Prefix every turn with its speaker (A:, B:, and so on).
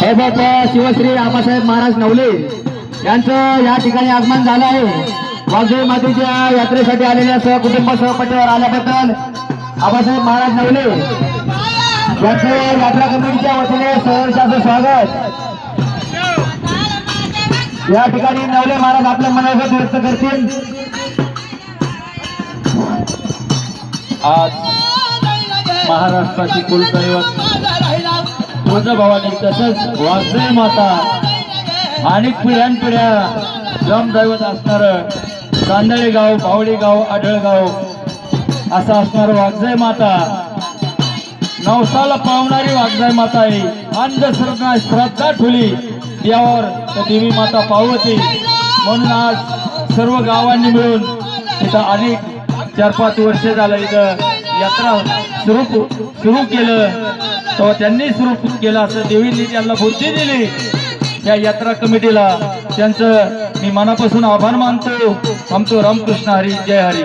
A: वैभव शिवश्री आबासाहेब महाराज नवले यांचं या ठिकाणी आगमन झालं आहे. वाघोई मातेच्या यात्रेसाठी आलेल्या सहकुटुंब सहपटीवर आल्याबद्दल आबासाहेब महाराज नवले यांचं यात्रा कमिटीच्या वतीने सहर्षाचं स्वागत. या ठिकाणी नवले महाराज आपल्या मनोगत व्यक्त करतील.
B: आज महाराष्ट्राची कुलदैवत तुळजाभवानी तसंच वासई माता अनेक पिढ्यानपिढ्या ग्रामदैवत असणारं कांदळे गाव बावडी गाव आढळगाव असं असणारं वाघजाई माता. नवसाला पावणारी वाघजाई माता आहे अंधश्रद्धा श्रद्धा ठुली देवावर तर देवी माता पावती म्हणून आज सर्व गावांनी मिळून इथं अनेक चार पाच वर्ष झालं इथं यात्रा सुरू सुरू केलं. तेव्हा त्यांनी सुरू केलं असं देवींनी त्यांना बुद्धी दिली. या यात्रा कमिटीला त्यांचं मी मनापासून आभार मानतो. आमचं रामकृष्ण हरी जय हरी.